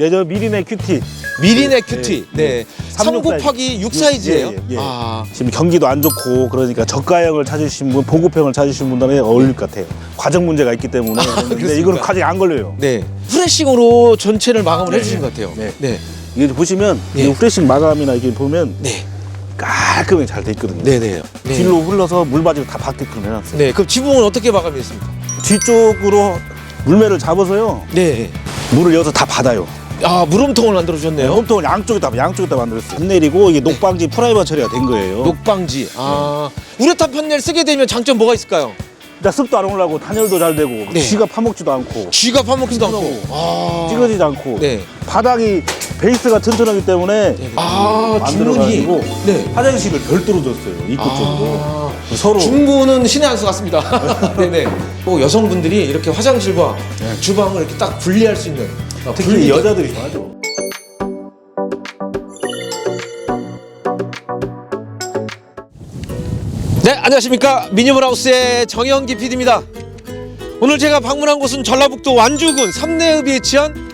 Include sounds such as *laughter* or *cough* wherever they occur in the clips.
네, 저 미리네 큐티. 미리네 큐티. 네, 네. 3 곱하기 6 사이즈예요. 예, 예, 예. 아, 지금 경기도 안 좋고 그러니까 저가형을 찾으신 분, 보급형을 찾으신 분들에 어울릴 것 같아요. 과정 문제가 있기 때문에. 근데 그렇습니까? 이거는 과정이 안 걸려요. 네. 프레싱으로 전체를 마감을 네, 해주신 네. 것 같아요. 네. 네. 이게 보시면 예. 이 프레싱 마감이나 이게 보면 네. 깔끔하게 잘 돼 있거든요. 네, 네. 네. 뒤로 흘러서 물바지를 다 받게끔 해놨어요. 네. 그럼 지붕은 어떻게 마감했습니까? 뒤쪽으로 물매를 잡아서요. 네. 물을 여기서 다 받아요. 아, 물음통을 만들어 주셨네요. 홈통을 양쪽에다 양쪽에다 만들었어요. 안 내리고 이게 녹방지 프라이머 처리가 된 거예요. 녹방지. 아. 우레탄 판넬 쓰게 되면 장점 뭐가 있을까요? 일단 습도 안 올라고 단열도 잘 되고 네. 쥐가 파먹지도 않고 쥐가 파먹지도 않고. 아. 찌그러지지 않고 네. 바닥이 베이스가 튼튼하기 때문에 아, 주문이. 만들어가지고 네. 화장실을 별도로 줬어요. 입구 쪽으로 아. 서로 중부는 신의 한 수 같습니다. 네네. 또 여성분들이 이렇게 화장실과 주방을 이렇게 딱 분리할 수 있는 어, 특히 여자들이 좋아하죠. 네, 안녕하십니까. 미니멀하우스의 정영기 PD입니다. 오늘 제가 방문한 곳은 전라북도 완주군 삼내읍에 위치한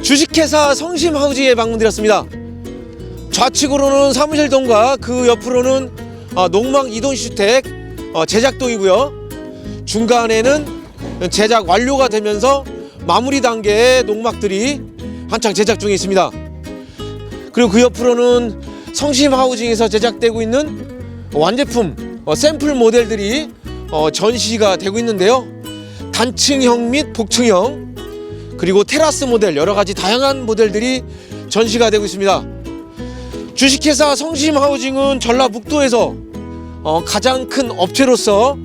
주식회사 성심하우징에 방문드렸습니다. 좌측으로는 사무실동과 그 옆으로는 어, 농막 이동주택 어, 제작동이고요. 중간에는 제작 완료가 되면서 마무리 단계의 농막들이 한창 제작 중에 있습니다. 그리고 그 옆으로는 성심 하우징에서 제작되고 있는 완제품 어, 샘플 모델들이 어, 전시가 되고 있는데요. 단층형 및 복층형 그리고 테라스 모델 여러 가지 다양한 모델들이 전시가 되고 있습니다. 주식회사 성심 하우징은 전라북도에서 어, 가장 큰 업체로서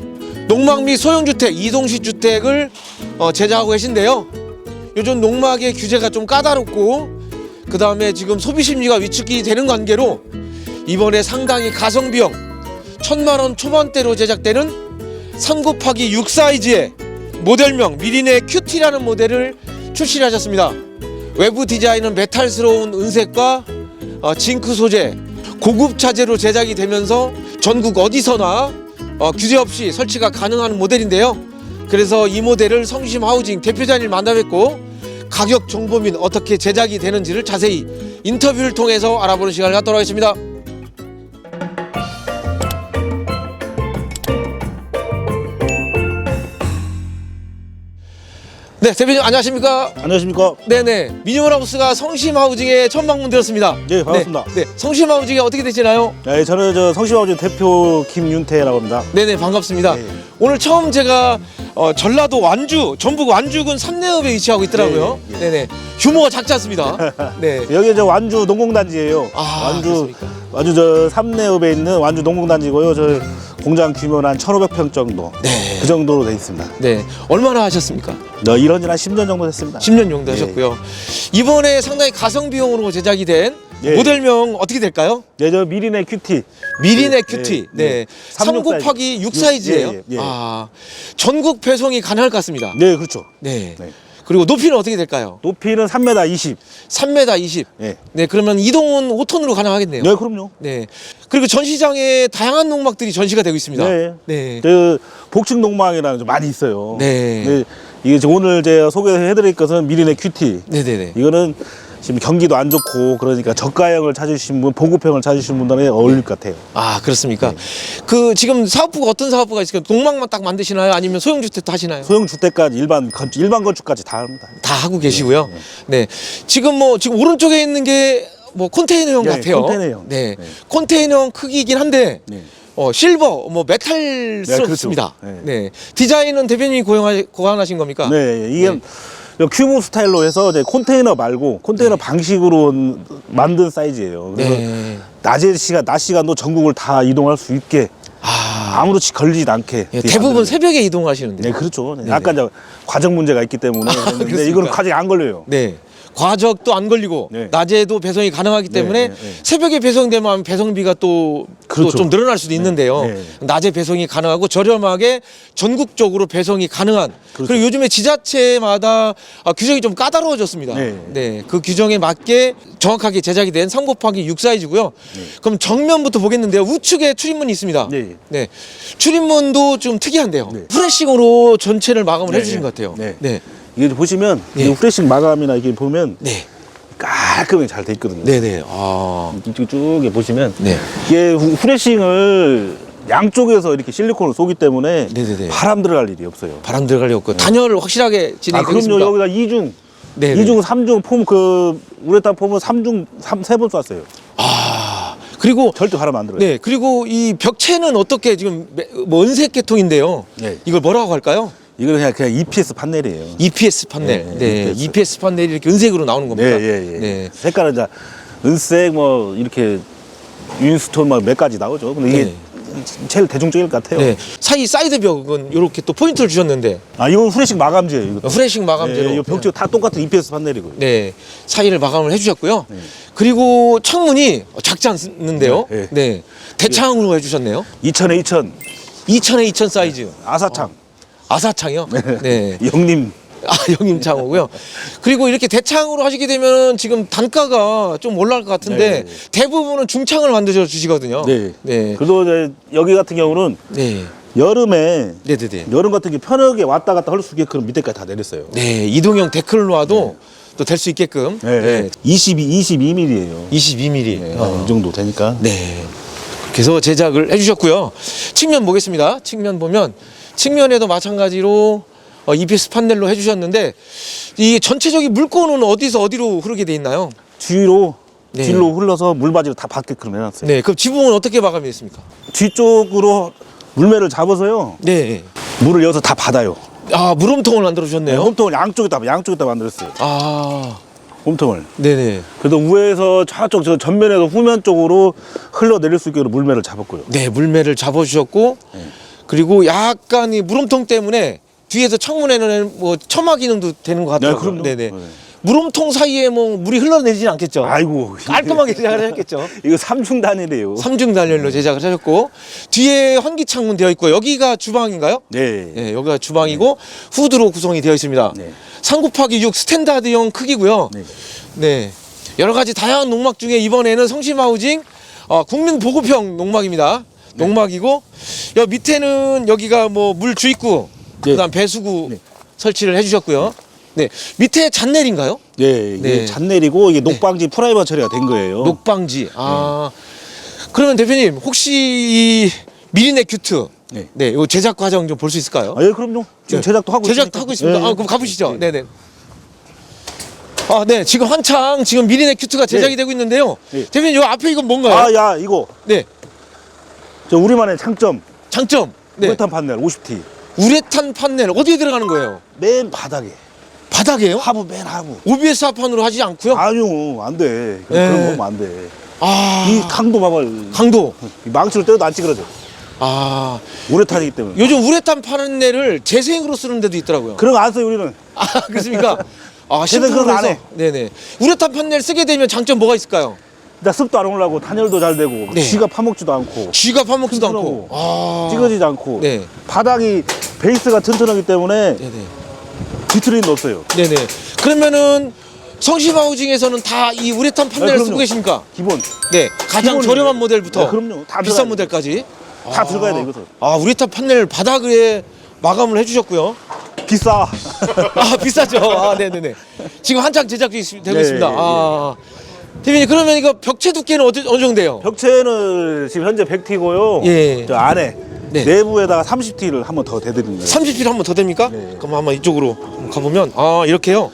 농막 및 소형주택, 이동식 주택을 어, 제작하고 계신데요. 요즘 농막의 규제가 좀 까다롭고 그 다음에 지금 소비 심리가 위축이 되는 관계로 이번에 상당히 가성비형 천만 원 초반대로 제작되는 3 곱하기 6 사이즈의 모델명 미리네 큐티라는 모델을 출시하셨습니다. 외부 디자인은 메탈스러운 은색과 어, 징크 소재, 고급 차재로 제작이 되면서 전국 어디서나 어, 규제 없이 설치가 가능한 모델인데요. 그래서 이 모델을 성심 하우징 대표자님을 만나 뵙고 가격 정보 및 어떻게 제작이 되는지를 자세히 인터뷰를 통해서 알아보는 시간을 갖도록 하겠습니다. 네, 대표님 안녕하십니까? 안녕하십니까? 네네 미니멀 하우스가 성심 하우징에 처음 방문드렸습니다. 네, 반갑습니다. 네, 네. 성심 하우징이 어떻게 되시나요? 네, 저는 저 성심아버지 대표 김윤태라고 합니다. 네네 반갑습니다. 네. 오늘 처음 제가 어, 전라도 완주 전북 완주군 삼내읍에 위치하고 있더라고요. 네, 네. 네네 규모가 작지 않습니다. *laughs* 네. 여기 저 완주 농공단지예요. 아, 완주 그렇습니까? 완주 저 삼내읍에 있는 완주 농공단지고요. 저 공장 규모는 한 1,500평 정도. 네. 그 정도로 돼 있습니다. 네. 얼마나 하셨습니까? 너 이런 지한 10년 정도 됐습니다. 10년 정도 네. 하셨고요. 이번에 상당히 가성 비용으로 제작이 된 예. 모델명 어떻게 될까요? 네, 저 미리네 큐티. 미리네 네, 큐티. 네, 네. 네. 3 삼육 곱하기 사이즈. 6 사이즈예요. 예, 예, 예. 아. 전국 배송이 가능할 것 같습니다. 네, 그렇죠. 네. 네. 그리고 높이는 어떻게 될까요? 높이는 3m 20. 3m 20. 네. 네, 그러면 이동은 5톤으로 가능하겠네요. 네, 그럼요. 네. 그리고 전시장에 다양한 농막들이 전시가 되고 있습니다. 네. 네. 그 복층 농막이라는 게 많이 있어요. 네. 이게 지금 오늘 제가 소개해드릴 것은 미리네 큐티. 네, 네, 네. 이거는 지금 경기도 안 좋고 그러니까 저가형을 찾으신 분, 보급형을 찾으신 분들에 어울릴 것 같아요. 아, 그렇습니까? 네. 그 지금 사업부가 어떤 사업부가 있을까요? 농막만 딱 만드시나요? 아니면 소형 주택도 하시나요? 소형 주택까지 일반 건축, 일반 건축까지 다 합니다. 다 하고 계시고요. 네. 지금 뭐 지금 오른쪽에 있는 게 뭐 컨테이너형 네, 같아요. 컨테이너형. 네. 네. 컨테이너형 크기이긴 한데 네. 어, 실버 뭐 메탈스럽습니다. 네, 그렇죠. 네. 디자인은 대표님이 고용하, 고안하신 겁니까? 네, 이게 네. 큐브 스타일로 해서 이제 컨테이너 말고 컨테이너 방식으로 만든 사이즈예요. 그래서 네. 낮에 시간, 낮 시간도 전국을 다 이동할 수 있게 아. 아무렇지 걸리지 않게. 예, 대부분 새벽에 이동하시는데. 네, 그렇죠. 네. 네네. 약간 저 과정 문제가 있기 때문에 *laughs* 근데 그렇습니까? 이거는 과정이 안 걸려요. 네. 과적도 안 걸리고 네. 낮에도 배송이 가능하기 네, 때문에 네, 네. 새벽에 배송되면 배송비가 또 그렇죠. 좀 늘어날 수도 있는데요. 네. 낮에 배송이 가능하고 저렴하게 전국적으로 배송이 가능한 그 그렇죠. 리고 요즘에 지자체마다 아, 규정이 좀 까다로워졌습니다. 네. 그 규정에 맞게 정확하게 제작이 된 3 곱하기 6 사이즈고요. 그럼 정면부터 보겠는데요. 우측에 출입문이 있습니다. 네. 네. 출입문도 좀 특이한데요. 네. 프레싱으로 전체를 마감을 네, 해주신 네. 것 같아요. 네. 네. 이게 보시면 예. 이 프레싱 마감이나 이게 보면 네. 깔끔하게 잘 돼 있거든요. 네네. 아. 이쪽 쭉 보시면 네. 이게 후- 후레싱을 양쪽에서 이렇게 실리콘을 쏘기 때문에 네네네. 바람 들어갈 일이 없어요. 바람 들어가려 없고 단열 확실하게 아, 진행이 그럼요. 여기다 이중 네 네. 이중삼중 폼 그 우레탄 폼은 삼중 세 번 쐈어요. 아. 그리고 절대 바람 안 들어요. 네 그리고 이 벽체는 어떻게 지금 매- 뭐 은색 계통인데요. 네. 이걸 뭐라고 할까요? 이거는 그냥, 그냥 EPS 판넬이에요. EPS 판넬. 네, 네, EPS. EPS 판넬이 이렇게 은색으로 나오는 겁니다. 네, 예, 예. 네. 색깔은 이제 은색 뭐 이렇게 윈스톤 막 몇 가지 나오죠. 근데 이게 네. 제일 대중적일 것 같아요. 네. 사이 사이드 벽은 이렇게 또 포인트를 주셨는데 아, 이건 후레싱 마감재예요. 이거. 후레싱 마감재로. 네, 이거 벽지 다 똑같은 EPS 판넬이고요. 네, 사이를 마감을 해 주셨고요. 네. 그리고 창문이 작지 않는데요. 네, 네, 대창으로 해 주셨네요. 2000에 2000 2000에 2000 사이즈. 아사창 아사창이요. 네. *laughs* 영림 아, 영임 창호고요. 그리고 이렇게 대창으로 하시게 되면 지금 단가가 좀 올라갈 것 같은데 네. 대부분은 중창을 만들어 주시거든요. 네. 네. 그래도 이제 여기 같은 경우는 네. 여름에 네, 네, 네. 여름 같은 게 편하게 왔다 갔다 할 수 있게끔 밑에까지 다 내렸어요. 네, 이동형 데크를 놔도 또 될 수 있게끔. 네. 22 22mm예요. 22mm. 네, 어. 이 정도 되니까. 네. 그래서 제작을 해주셨고요. 측면 보겠습니다. 측면 보면 측면에도 마찬가지로 어, EPS 판넬로 해주셨는데 이 전체적인 물건은 어디서 어디로 흐르게 돼 있나요? 뒤로 네. 뒤로 흘러서 물바지를 다 받게끔 해놨어요. 네. 그럼 지붕은 어떻게 마감이 됐습니까? 뒤쪽으로 물매를 잡아서요. 네. 물을 여기서 다 받아요. 아 물음통을 만들어 네, 주셨네요. 홈통을 양쪽에다 양쪽에다 만들었어요. 아, 홈통을. 네네. 그래서 위에서 저쪽 저 전면에서 후면 쪽으로 흘러내릴 수 있게 물매를 잡았고요. 네, 물매를 잡아주셨고 그리고 약간 이 물음통 때문에 뒤에서 창문에는 뭐 처마 기능도 되는 것 같아요. 네, 그럼요. 네네. 네. 물음통 사이에 뭐 물이 흘러내리진 않겠죠. 아이고 깔끔하게 *laughs* 제작을 하셨겠죠. 이거 삼중 단일이에요. 삼중 단열로 제작을 하셨고 뒤에 환기 창문 되어 있고 여기가 주방인가요? 네. 네, 여기가 주방이고 후드로 구성이 되어 있습니다. 네. 3 곱하기 6 스탠다드형 크기고요. 네. 네. 여러 가지 다양한 농막 중에 이번에는 성심 하우징 어, 국민 보급형 농막입니다. 네. 농막이고 여 밑에는 여기가 뭐 물 주입구 네. 그다음 배수구 네. 설치를 해주셨고요. 네 밑에 잔넬인가요? 네, 이게 네. 잔내리고 이게 녹방지 프라이머 처리가 된 거예요. 녹방지. 아 그러면 대표님 혹시 이 미리네 큐트 네. 네, 요 제작 과정 좀 볼 수 있을까요? 아, 예, 그럼요. 지금 네. 제작도 하고 제작도 있으니까. 하고 있습니다. 네. 아, 그럼 가보시죠. 네. 네, 네. 아, 네. 지금 한창 지금 미리네 큐트가 제작이 네. 되고 있는데요. 네. 대표님 요 앞에 이건 뭔가요? 아, 야, 이거 네. 저 우리만의 장점. 장점. 네. 우레탄 판넬 50T. 우레탄 판넬 어디에 들어가는 거예요? 맨 바닥에. 바닥에요? 하부 맨 하부. OBS 합판으로 하지 않고요. 아니요, 안 돼. 네. 그런 거 하면 안 돼. 아, 이 강도 봐봐. 강도. 이 망치로 때려도 안 찌그러져. 아, 우레탄이기 때문에. 요즘 우레탄 판넬을 재생으로 쓰는 데도 있더라고요. 그런 거 안 써요, 우리는. 아, 그렇습니까? *laughs* 아, 재생 그런 거안 신품으로 해. 해서. 네네. 우레탄 판넬 쓰게 되면 장점 뭐가 있을까요? 일단 습도 안 올라고 단열도 잘 되고 네. 쥐가 파먹지도 않고 쥐가 파먹지도 않고. 아, 찌그러지지 않고 네. 바닥이 베이스가 튼튼하기 때문에 네네. 뒤틀림도 없어요. 네네. 그러면 성심 하우징에서는 다 이 우레탄 판넬을 네. 쓰고 계십니까? 기본 네. 가장 기본이에요. 저렴한 모델부터 네, 그럼요. 다 비싼 들어가야 모델까지 다 들어가야 돼 이것은. 아 우레탄 판넬 바닥에 마감을 해주셨고요. 비싸. 아 비싸죠. 아 네네네. 지금 한창 제작 중이 되고 네, 있습니다. 예, 아 대표님 그러면 이거 벽체 두께는 어느, 어느 정도예요? 벽체는 지금 현재 100T고요. 예. 저 안에 네. 내부에다가 30T를 한번 더 대드리는 거예요. 30필 한번 더 됩니까? 네. 그럼 한번 이쪽으로 가보면 아 이렇게요.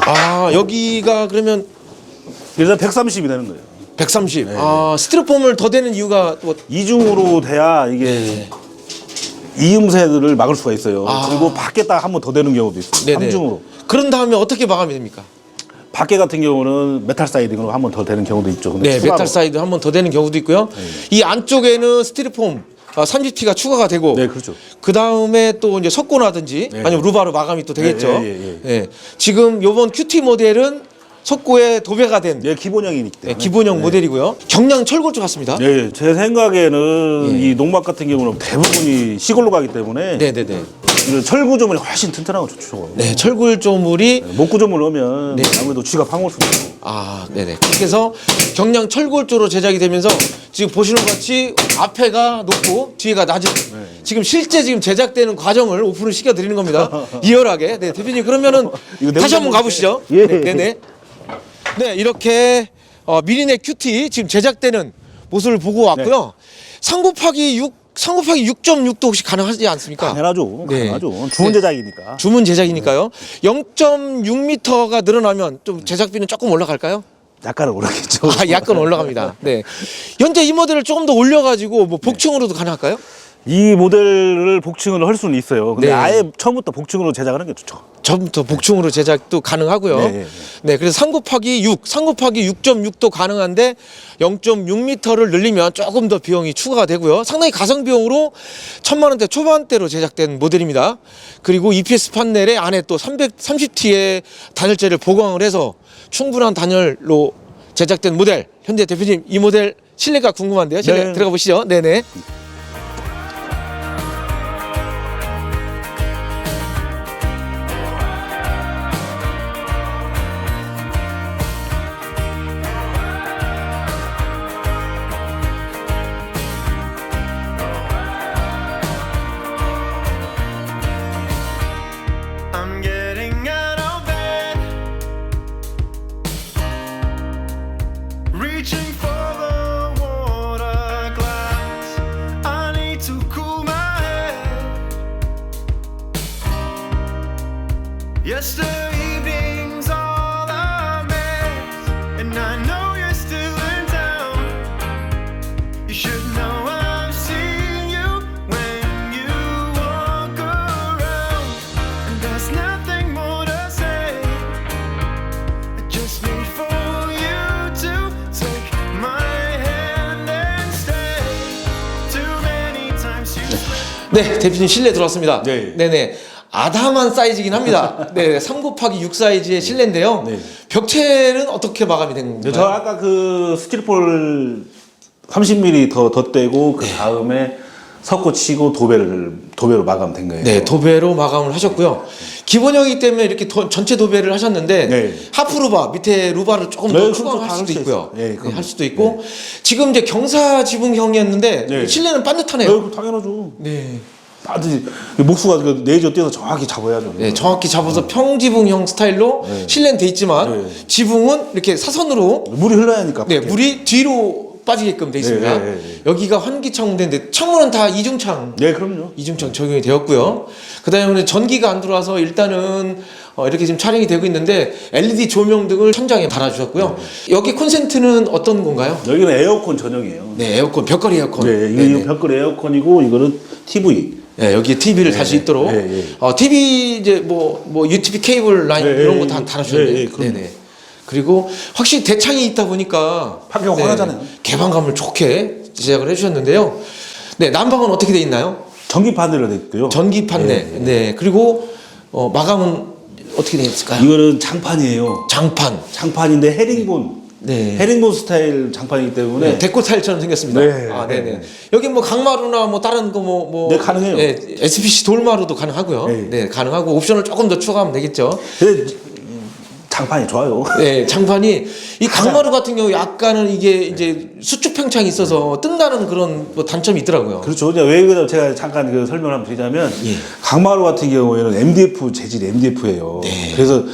아 여기가 그러면 그래서 130이 되는 거예요. 130. 아 스티로폼을 더 대는 이유가 뭐 이중으로 돼야 이게 이음새들을 막을 수가 있어요. 네. 아. 그리고 밖에다 한번더 되는 경우도 있어요. 네네. 삼중으로. 그런 다음에 어떻게 마감이 됩니까? 밖에 같은 경우는 메탈 사이딩으로 한 번 더 되는 경우도 있죠. 근데 네, 추가로. 메탈 사이드 한 번 더 되는 경우도 있고요. 이 안쪽에는 스티로폼 아, 30T가 추가가 되고 네, 그렇죠. 그 다음에 또 이제 석고나든지 네. 아니면 루바로 마감이 또 되겠죠. 예, 예, 예, 예. 지금 요번 큐티 모델은 석고에 도배가 된 예, 기본형이기 네, 때문에. 기본형 모델이고요. 경량 철골조 같습니다. 예, 제 생각에는 예. 이 농막 같은 경우는 대부분이 시골로 가기 때문에 네, 네, 네. 이런 철구조물이 훨씬 튼튼하고 좋죠. 네, 철골조물이 목구조물 넣으면 네. 아무래도 쥐가 방울 수 있고. 아, 네네. 그렇게 해서 경량 철골조로 제작이 되면서 지금 보시는 것 같이 앞에가 높고 뒤에가 낮은 지금 실제 지금 제작되는 과정을 오픈을 시켜 드리는 겁니다. *laughs* 리얼하게. 네, 대표님 그러면은 이거 다시 한번 가보시죠. 예. 네, 네 네. 네, 이렇게 어, 미리네 큐티 지금 제작되는 모습을 보고 왔고요. 3 곱하기 6, 3 곱하기 6.6도 혹시 가능하지 않습니까? 당연하죠. 네. 당연하죠. 주문 네. 제작이니까. 주문 제작이니까요. 0.6m가 늘어나면 좀 제작비는 조금 올라갈까요? 약간은 오르겠죠. 아, 약간 올라갑니다. 네. *laughs* 현재 이 모델을 조금 더 올려가지고 뭐 복층으로도 가능할까요? 이 모델을 복층으로 할 수는 있어요. 근데 네. 아예 처음부터 복층으로 제작하는 게 좋죠. 전부터 복층으로 제작도 가능하고요. 네, 네, 네, 그래서 3 곱하기 6, 3 곱하기 6.6도 가능한데 0.6m를 늘리면 조금 더 비용이 추가가 되고요. 상당히 가성 비용으로 천만 원대 초반대로 제작된 모델입니다. 그리고 EPS 판넬에 안에 또 330T의 단열재를 보강을 해서 충분한 단열로 제작된 모델. 현재 대표님 이 모델 실내가 궁금한데요. 실내 네. 들어가 보시죠. 네네. 네, 대표님 실내 들어왔습니다. 네. 네네. 아담한 사이즈긴 합니다. *laughs* 네, 3 곱하기 6 사이즈의 실내인데요. 네. 벽체는 어떻게 마감이 된저 건가요? 아까 그 스티로폴 30mm 더 덧대고 네. 그 다음에 섞어 치고 도배를 도배로 마감된 거예요. 네, 도배로 마감을 하셨고요. 기본형이기 때문에 이렇게 도- 전체 도배를 하셨는데 네. 하프 루바 밑에 루바를 조금 네, 더 추가할 다 수도 있고요. 네, 그럼요. 할 수도 있고 지금 이제 경사 지붕형이었는데 네. 실내는 반듯하네요. 네, 당연하죠. 네. 아주 목수가 그 레이저 띄어서 정확히 잡아야죠. 네, 정확히 잡아서 평지붕형 스타일로 네. 실내는 돼 있지만 네. 지붕은 이렇게 사선으로 물이 흘러야 하니까. 네, 밖에. 물이 뒤로 빠지게끔 돼 있습니다. 네, 네, 네. 여기가 환기창문인데 창문은 다 이중창 네, 그럼요. 이중창 적용이 되었고요. 그다음에 전기가 안 들어와서 일단은 어, 이렇게 지금 촬영이 되고 있는데 LED 조명 등을 천장에 달아주셨고요. 여기 콘센트는 어떤 건가요? 여기는 에어컨 전용이에요. 네, 에어컨 벽걸이 에어컨. 네, 이거 네네. 벽걸이 에어컨이고 이거는 TV. 네, 여기에 TV를 달수 있도록. 네, 네. 어, TV 이제 뭐, 뭐 UTV 케이블 라인 네, 이런 네, 거다 네, 달아주셨네요. 네, 네, 그럼요. 네. 그리고 확실히 대창이 있다 보니까 밖에 환하잖아요. 개방감을 좋게 제작을 해주셨는데요. 네, 난방은 어떻게 돼 있나요? 전기 판넬로 돼 있고요. 전기 판넬. 네, 네, 그리고 어, 마감은 어떻게 되어 있을까요? 이거는 장판이에요. 장판. 장판인데 헤링본. 네. 헤링본 스타일 장판이기 때문에 네, 데코 타일처럼 생겼습니다. 네. 아, 네네. 여기 뭐 강마루나 뭐 다른 거 뭐 뭐. 네, 가능해요. 네, SPC 돌마루도 가능하고요. 네. 네. 가능하고 옵션을 조금 더 추가하면 되겠죠. 근데 장판이 좋아요. *laughs* 네, 장판이 이 강마루 같은 경우 약간은 이게 이제 수축 팽창이 있어서 뜬다는 그런 뭐 단점이 있더라고요. 그렇죠. 이제 왜 그러 제가 잠깐 그 설명을 한번 드리자면 예. 강마루 같은 경우에는 MDF 재질 MDF예요. 네. 그래서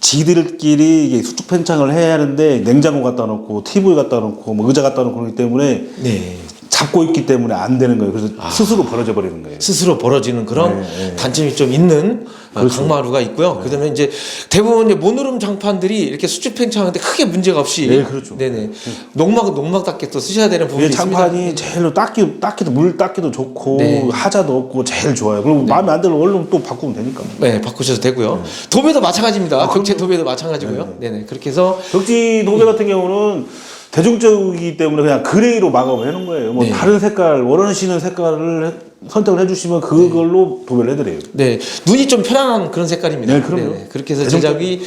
지들끼리 이게 수축 팽창을 해야 하는데 냉장고 갖다 놓고 TV 갖다 놓고 뭐 의자 갖다 놓고 그러기 때문에 네. 잡고 있기 때문에 안 되는 거예요. 그래서 스스로 벌어져 버리는 거예요. 스스로 벌어지는 그런 네, 네. 단점이 좀 있는 어, 그렇죠. 강마루가 있고요. 그다음에 이제 대부분 이제 모노름 장판들이 이렇게 수축 팽창하는데 크게 문제가 없이 네, 그렇죠. 네네. 녹막은 녹막답게 또 쓰셔야 되는 부분이 이게 있습니다. 장판이 제일로 닦기 닦기도 물 닦기도 좋고 네. 하자도 없고 제일 좋아요. 그리고 마음에 안 들면 얼른 또 바꾸면 되니까. 네, 바꾸셔도 되고요. 도배도 마찬가지입니다. 벽체 도배도 마찬가지고요. 네, 네. 그렇게 해서 벽지 도배 같은 경우는 대중적이기 때문에 그냥 그레이로 마감을 해놓은 거예요. 뭐 네. 다른 색깔 원하시는 색깔을 해- 선택을 해주시면 그걸로 도배를 해드려요. 네, 눈이 좀 편안한 그런 색깔입니다. 네, 그럼요. 그렇게 해서 대중적- 제작이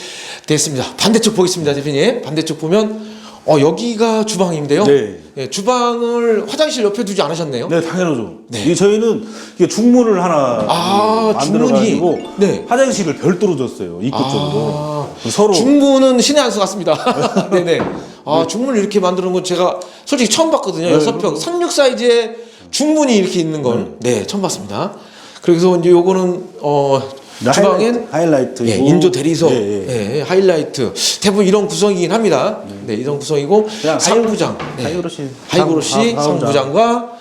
됐습니다. 반대쪽 보겠습니다, 대표님. 반대쪽 보면 어 여기가 주방인데요. 네. 예, 주방을 화장실 옆에 두지 않으셨네요. 네, 당연하죠. 네. 이 저희는 이게 중문을 하나 아, 만들어가지고 중문이? 네. 화장실을 별도로 줬어요. 입구 쪽으로. 서로 중문은 신의 한 수 같습니다. 네네. 아, 중문을 이렇게 만드는 건 제가 솔직히 처음 봤거든요. 네, 여섯 평, 36 사이즈의 중문이 이렇게 있는 건. 네, 처음 봤습니다. 그래서 이제 요거는, 어, 주방엔 하이라이트 예, 인조 대리석, 예, 예. 예, 하이라이트 대부분 이런 구성이긴 합니다. 네, 이런 구성이고 상부장, 네. 하이그로시 하이그로시 상- 상부장과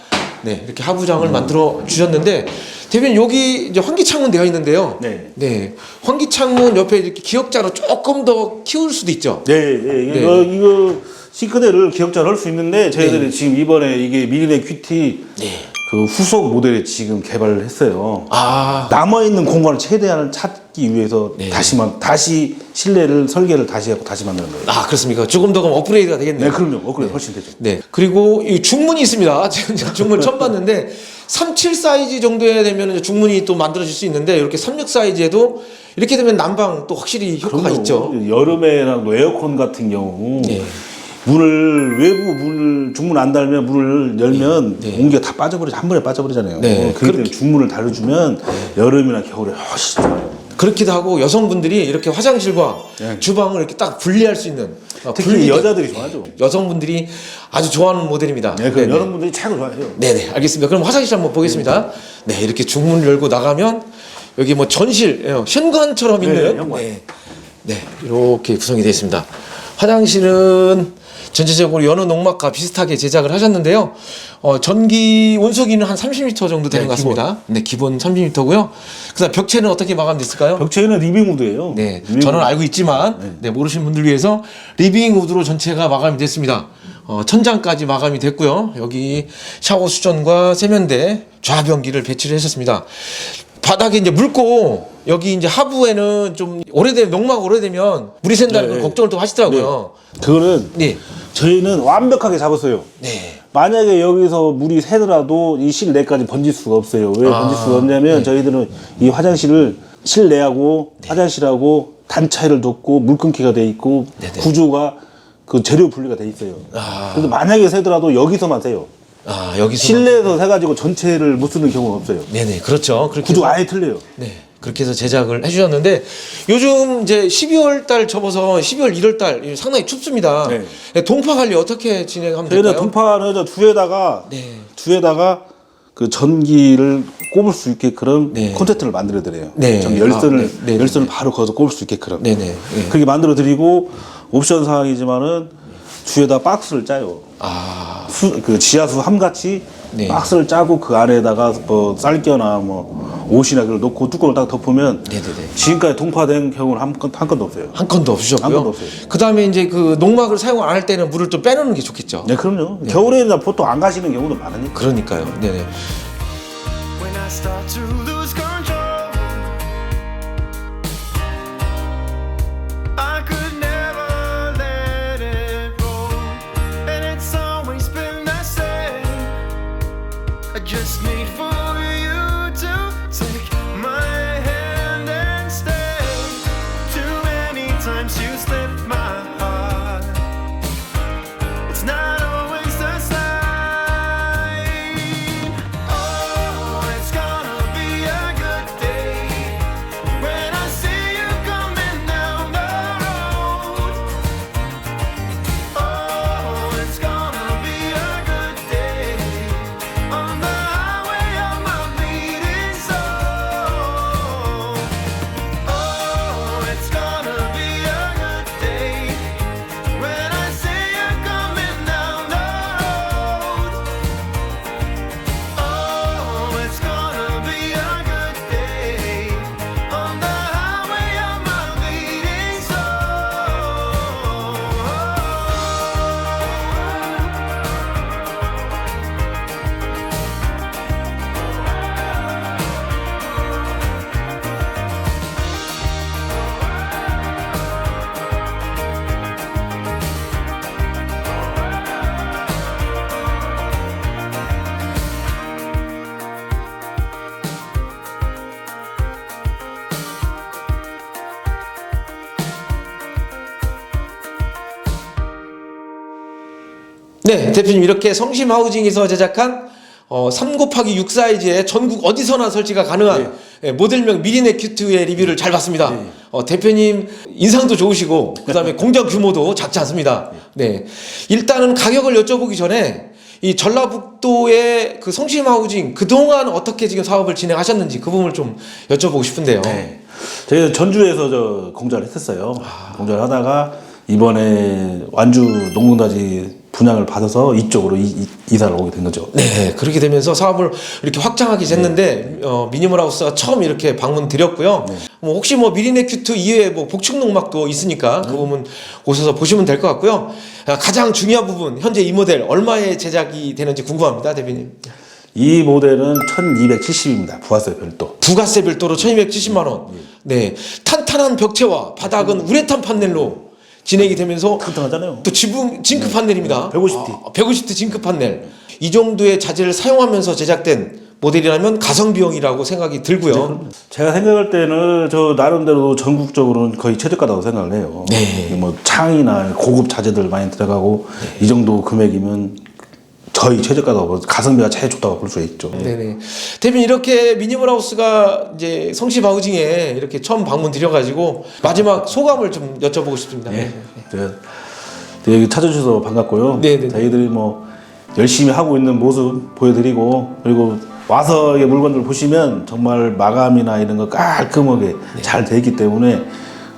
네 이렇게 하부장을 만들어 주셨는데 대표님 여기 이제 환기 창문 되어 있는데요. 네. 환기 창문 옆에 이렇게 기역자로 조금 더 키울 수도 있죠. 네, 예, 네. 이거, 이거 싱크대를 기억자로 할수 있는데 저희들이 지금 이번에 이게 미리네 큐티 네. 그 후속 모델을 지금 개발을 했어요. 아, 남아 있는 공간을 최대한 찾기 위해서 네. 다시만 다시 실내를 설계를 다시 하고 다시 만드는 거예요. 아 그렇습니까? 조금 더 그럼 업그레이드가 되겠네요. 네, 그럼요. 업그레이드 훨씬 되죠. 네. 그리고 이 중문이 있습니다. *laughs* 제가 이제 중문 처음 봤는데 37 사이즈 정도에 되면 이제 중문이 또 만들어질 수 있는데 이렇게 36 사이즈에도 이렇게 되면 난방 또 확실히 효과가 그럼요. 있죠. 여름에랑 또 에어컨 같은 경우 네. 문을 외부 문을 중문 안 달면 문을 열면 네. 공기가 다 빠져버리죠 한 번에 빠져버리잖아요. 네. 그렇기 때문에 중문을 달아주면 여름이나 겨울에 훨씬 좋아요. 그렇기도 하고 여성분들이 이렇게 화장실과 네. 주방을 이렇게 딱 분리할 수 있는 어, 특히 분리된- 여자들이 좋아하죠. 여성분들이 아주 좋아하는 모델입니다. 네, 그 네네. 여러분들이 최고 좋아해요. 네네 알겠습니다. 그럼 화장실 한번 보겠습니다. 네 이렇게 중문을 열고 나가면 여기 뭐 전실 예, 현관처럼 네, 있는 현관. 네, 네 이렇게 구성이 되어 있습니다. 화장실은 전체적으로 여느 농막과 비슷하게 제작을 하셨는데요. 어, 전기 온수기는 한 30m 정도 되는 네, 것 같습니다. 네 기본 30m고요. 그다음 벽체는 어떻게 마감됐을까요? 벽체는 리빙 우드예요. 네, 리빙 저는. 알고 있지만 네, 모르시는 분들 위해서 리빙 우드로 전체가 마감이 됐습니다. 어, 천장까지 마감이 됐고요. 여기 샤워 수전과 세면대 좌변기를 배치를 했었습니다. 바닥에 이제 묽고 여기 이제 하부에는 좀 오래된 농막 오래되면 물이 샌다는 네, 걸 네. 걱정을 또 하시더라고요. 그거는 네, 저희는 완벽하게 잡았어요. 네, 만약에 여기서 물이 새더라도 이 실내까지 번질 수가 없어요. 왜 아, 번질 수가 없냐면 저희들은 이 화장실을 실내하고 네. 화장실하고 단 차이를 뒀고 물 끊기가 돼 있고 네 네. 구조가 그 재료 분리가 돼 있어요. 아. 그래서 만약에 새더라도 여기서만 새요. 아 여기서 실내에서 새가지고 전체를 못 쓰는 경우가 없어요. 네네 그렇죠. 그렇게 해서- 아예 틀려요. 네. 그렇게 해서 제작을 해주셨는데 요즘 이제 12월 달 접어서 12월 1월 달 상당히 춥습니다. 네. 동파 관리 어떻게 진행하면 저희는 될까요? 동파는 저 두에다가 네. 두에다가 그 전기를 꼽을 수 있게끔 네. 콘센트를 만들어 드려요. 네. 전기 열선을 아, 네. 네, 열선을 네. 바로 거기서 꼽을 수 있게끔. 네네. 네. 그렇게 만들어 드리고 옵션 사항이지만은 주에다 박스를 짜요. 아, 수, 그 지하수 함같이 네. 박스를 짜고 그 안에다가 뭐 쌀겨나 뭐 옷이나 그걸 넣고 뚜껑을 딱 덮으면 네네네. 지금까지 동파된 경우는 한, 건, 한 건도 없어요. 한 건도 한 없으셨고요. 건도 없어요. 그 다음에 이제 그 농막을 사용 안 할 때는 물을 좀 빼놓는 게 좋겠죠. 네, 그럼요. 겨울에는 보통 안 가시는 경우도 많으니까. 그러니까요. 네네. Just 네, 대표님 이렇게 성심 하우징에서 제작한 어, 3 곱하기 6 사이즈의 전국 어디서나 설치가 가능한 예, 모델명 미리네 큐트의 리뷰를 잘 봤습니다. 어, 대표님 인상도 좋으시고 그다음에 공장 규모도 작지 않습니다. 네, 일단은 가격을 여쭤보기 전에 이 전라북도의 그 성심 하우징 그동안 어떻게 지금 사업을 진행하셨는지 그 부분을 좀 여쭤보고 싶은데요. 네. 저희 전주에서 저 공장을 했었어요. 공장을 하다가 이번에 완주 농군다지 분양을 받아서 이쪽으로 이, 사를 오게 된 거죠. 네, 그렇게 되면서 사업을 이렇게 확장하게 됐는데 어, 미니멀 하우스가 처음 이렇게 방문 드렸고요. 뭐 혹시 뭐 미리네 큐트 이외에 뭐 복층 농막도 있으니까 그 부분 오셔서 보시면 될 것 같고요. 아, 가장 중요한 부분 현재 이 모델 얼마에 제작이 되는지 궁금합니다, 대표님. 이 모델은 1270입니다. 부가세 별도. 부가세 별도로 1,270만 원. 네, 탄탄한 벽체와 바닥은 우레탄 판넬로 진행이 되면서 튼튼하잖아요. 또 지붕 징크 판넬입니다. 150T. 아, 150T 징크 판넬. 이 정도의 자재를 사용하면서 제작된 모델이라면 가성 비용이라고 생각이 들고요. 제가 생각할 때는 저 나름대로 전국적으로는 거의 최저가라고 생각을 해요. 네. 뭐 창이나 고급 자재들 많이 들어가고 이 정도 금액이면 저희 최저가다 가성비가 제일 좋다고 볼 수 있죠. 네네. 대표님 이렇게 미니멀 하우스가 이제 성시 바우징에 이렇게 처음 방문 드려가지고 마지막 소감을 좀 여쭤보고 싶습니다. 네. 제가 여기 찾아주셔서 반갑고요. 네, 네. 저희들이 뭐 열심히 하고 있는 모습 보여드리고 그리고 와서 이 물건들 보시면 정말 마감이나 이런 거 깔끔하게 네. 잘돼 있기 때문에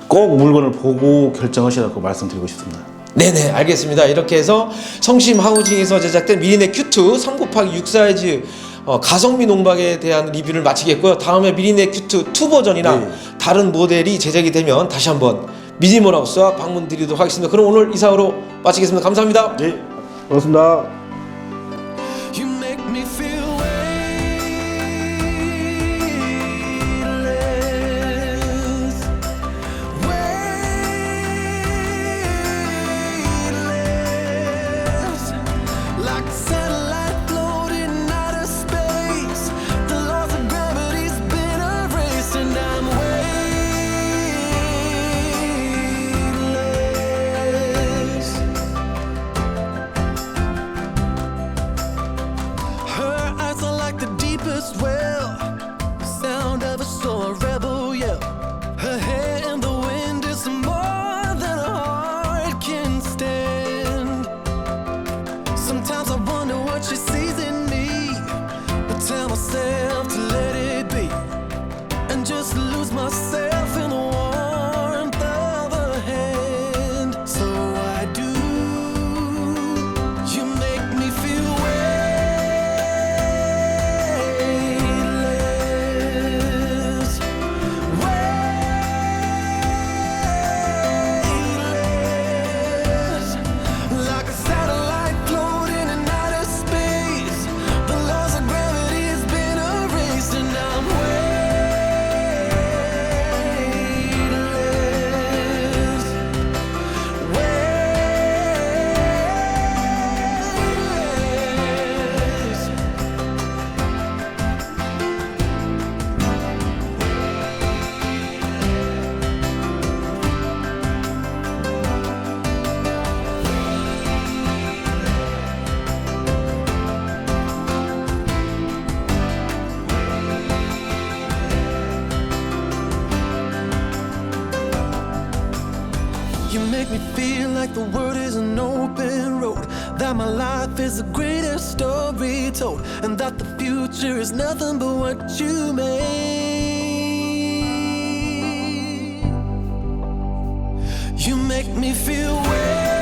꼭 물건을 보고 결정하시라고 말씀드리고 싶습니다. 네네 알겠습니다. 이렇게 해서 성심 하우징에서 제작된 미리네 큐트 3 곱하기 6 사이즈 어, 가성비 농박에 대한 리뷰를 마치겠고요. 다음에 미리네 큐트 2 버전이나 네. 다른 모델이 제작이 되면 다시 한번 미니멀 하우스와 방문 드리도록 하겠습니다. 그럼 오늘 이상으로 마치겠습니다. 감사합니다. 네, 고맙습니다. The world is an open road. That my life is the greatest story told. And that the future is nothing but what you made. You make me feel way.